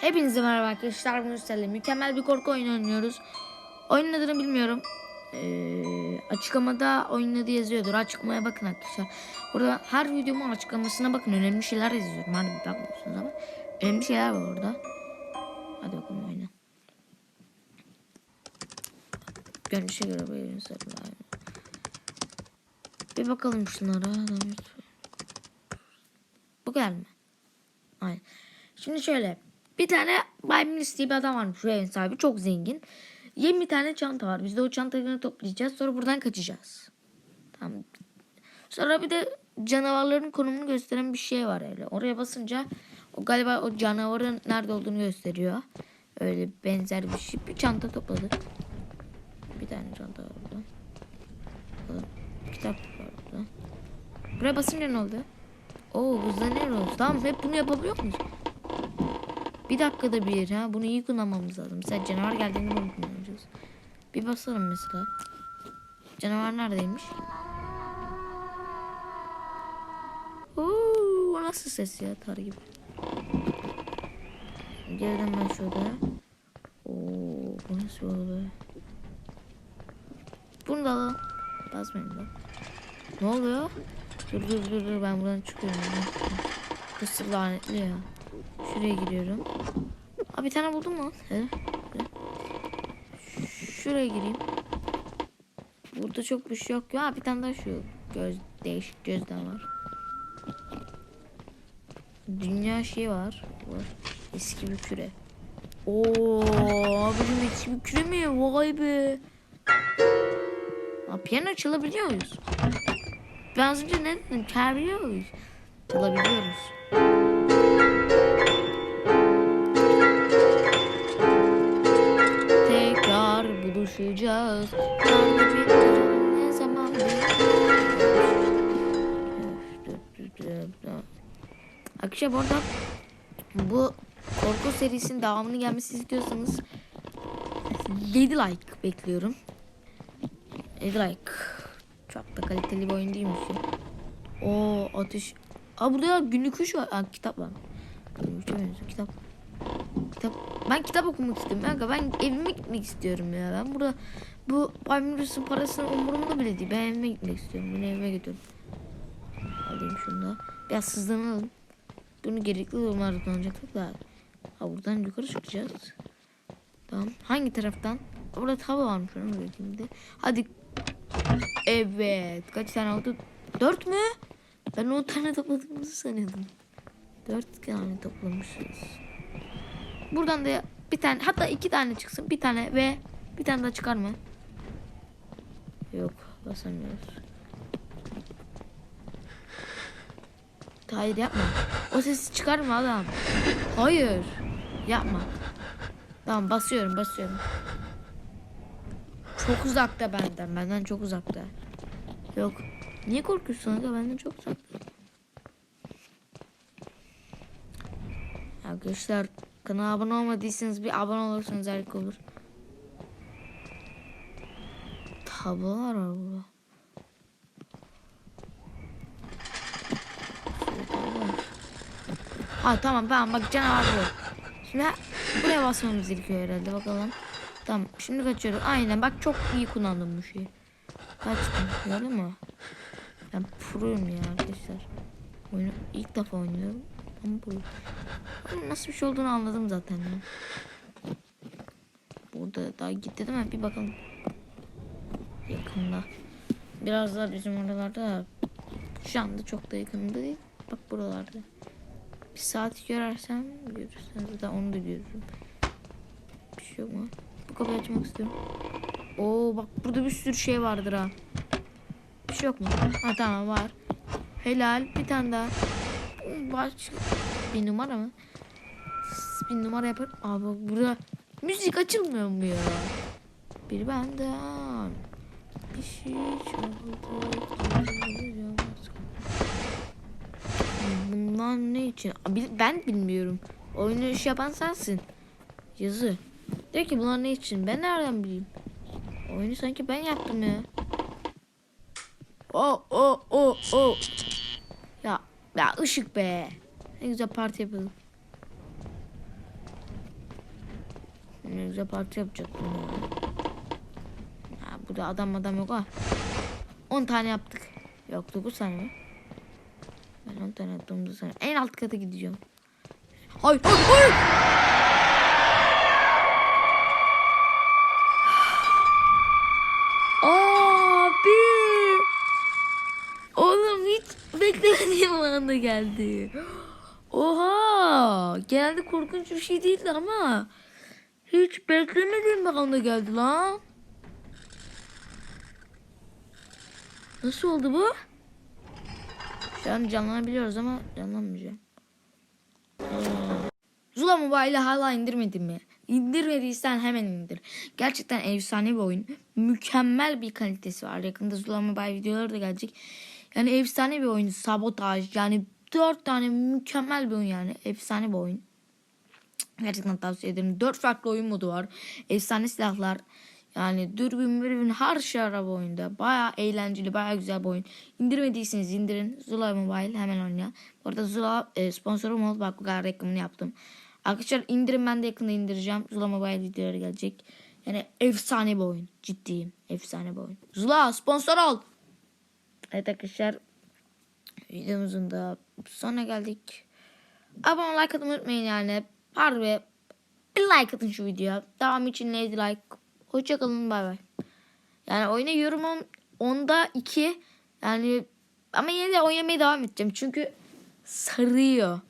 Hepinize merhaba arkadaşlar. Bugün sizlerle mükemmel bir korku oyunu oynuyoruz. Oyunun adını bilmiyorum. Ee, açıklamada oyunun adı yazıyordur. Açıklamaya bakın arkadaşlar. Burada her videomun açıklamasına bakın. Önemli şeyler yazıyorum. Hadi bakmıyorsunuz ama. Önemli şeyler var orada. Hadi bakalım oyna. Görünüşe göre böyle. Bir bakalım şunlara. Bu mı? Aynen. Şimdi şöyle. Bir tane Bay Minis diye bir adam varmış. Şu evin sahibi. Çok zengin. 20 tane çanta var. Biz de o çantaları toplayacağız. Sonra buradan kaçacağız. Tamam. Sonra bir de canavarların konumunu gösteren bir şey var öyle. Oraya basınca o galiba o canavarın nerede olduğunu gösteriyor. Öyle benzer bir şey. Bir çanta topladık. Bir tane çanta var burada. Kitap var burada. Buraya basınca ne oldu? Oo hızlanıyoruz. Tamam hep bunu yapabiliyor muyuz? Bir dakikada bir ha. Bunu iyi kullanmamız lazım. Mesela canavar geldiğinde bunu kullanacağız. Bir basalım mesela. Canavar neredeymiş? Oo, nasıl ses ya tar gibi. Geriden ben şurada. Oo, bu nasıl oldu? Bunu da alalım. Basmayın da. Ne oluyor? Dur dur dur dur ben buradan çıkıyorum. Bu lanetli ya. Şuraya giriyorum. Aa bir tane buldum mu? He. Şuraya gireyim. Burada çok bir şey yok ya. Bir tane daha şu göz değişik gözden var. Dünya şey var. var. Eski bir küre. Oo, abicim eski bir küre mi? Vay be. Aa, piyano çalabiliyor muyuz? Ben az önce ne dedim? Çalabiliyor muyuz? Çalabiliyoruz. Buluşacağız. Ne zaman. Akşam orada bu korku serisinin devamını gelmesi istiyorsanız 7 like bekliyorum. 7 like. Çok da kaliteli bir oyun değilmiş ya. Oo ateş. Aa burada günlük kuş var. Aa kitap var. Kitap. Kitap. Ben kitap okumak istiyorum. Kanka ben evime gitmek istiyorum ya. Ben burada bu Baymirus'un parasını umurumda bile değil. Ben evime gitmek istiyorum. Beni evime götürün. Alayım şunu da. Biraz hızlanalım. Bunu gerekli durumlarda kullanacaktık da. Ha buradan yukarı çıkacağız. Tamam. Hangi taraftan? Burada tava varmış. Onu bakayım de. Hadi. Evet. Kaç tane oldu? Dört mü? Ben on tane topladığımızı sanıyordum. Dört tane toplamışız. Buradan da bir tane hatta iki tane çıksın. Bir tane ve bir tane daha çıkar mı? Yok basamıyoruz. Hayır yapma. O sesi çıkarma adam. Hayır. Yapma. Tamam basıyorum basıyorum. Çok uzakta benden. Benden çok uzakta. Yok. Niye korkuyorsun aga? Benden çok uzakta. Arkadaşlar kanala abone olmadıysanız bir abone olursanız harika olur. Tablolar var burada. Ha tamam tamam bak canavar bu. Şimdi buraya basmamız gerekiyor herhalde bakalım. Tamam şimdi kaçıyoruz. Aynen bak çok iyi kullandım bu şeyi. Kaçtım gördün mü? Ben proyum ya arkadaşlar. Oyunu ilk defa oynuyorum. Bu Ama nasıl bir şey olduğunu anladım zaten ya. Burada daha gitti değil mi? Bir bakalım. Yakında. Biraz daha bizim oralarda. Şu anda çok da yakında değil. Bak buralarda. Bir saat görersem görürsem zaten onu da görürüm. Bir şey yok mu? Bu kapıyı açmak istiyorum. Oo bak burada bir sürü şey vardır ha. Bir şey yok mu? Ha tamam var. Helal bir tane daha. Baş... Bir numara mı? Bir numara yapar. Abi burada müzik açılmıyor mu ya? Bir benden. Bir şey çaldı. Bunlar ne için? Ben bilmiyorum. Oyunu iş yapan sensin. Yazı. Diyor ki bunlar ne için? Ben nereden bileyim? Oyunu sanki ben yaptım ya. O o o o. Ya ya ışık be. Ne güzel parti yapalım. Ne güzel parti yapacaktım ya. Ha, burada adam adam yok ha. 10 tane yaptık. Yok 9 tane mi? Ben 10 tane 9 tane. En alt kata gideceğim. Hayır hayır hayır. Anda geldi. Oha. Genelde korkunç bir şey değildi ama. Hiç beklemediğim bir anda geldi lan. Nasıl oldu bu? Şu an canlanabiliyoruz ama canlanmayacağım. Zula Mobile'ı hala indirmedin mi? İndirmediysen hemen indir. Gerçekten efsane bir oyun. Mükemmel bir kalitesi var. Yakında Zula Mobile videoları da gelecek. Yani efsane bir oyun. Sabotaj. Yani dört tane mükemmel bir oyun yani. Efsane bir oyun. Gerçekten tavsiye ederim. Dört farklı oyun modu var. Efsane silahlar. Yani dürbün mürbün her şey bu oyunda. Baya eğlenceli, baya güzel bir oyun. İndirmediyseniz indirin. Zula Mobile hemen oyna. Bu arada Zula e, sponsorum oldu. Bak bu kadar reklamını yaptım. Arkadaşlar indirin ben de yakında indireceğim. Zula Mobile videoları gelecek. Yani efsane bir oyun. Ciddiyim. Efsane bir oyun. Zula sponsor ol. Evet arkadaşlar. Videomuzun da sonuna geldik. Abone like atmayı unutmayın yani. Harbi bir like atın şu videoya. Devam için lady like. Hoşçakalın bay bay. Yani oyuna yorumum onda 2. Yani ama yine de oynamaya devam edeceğim. Çünkü sarıyor.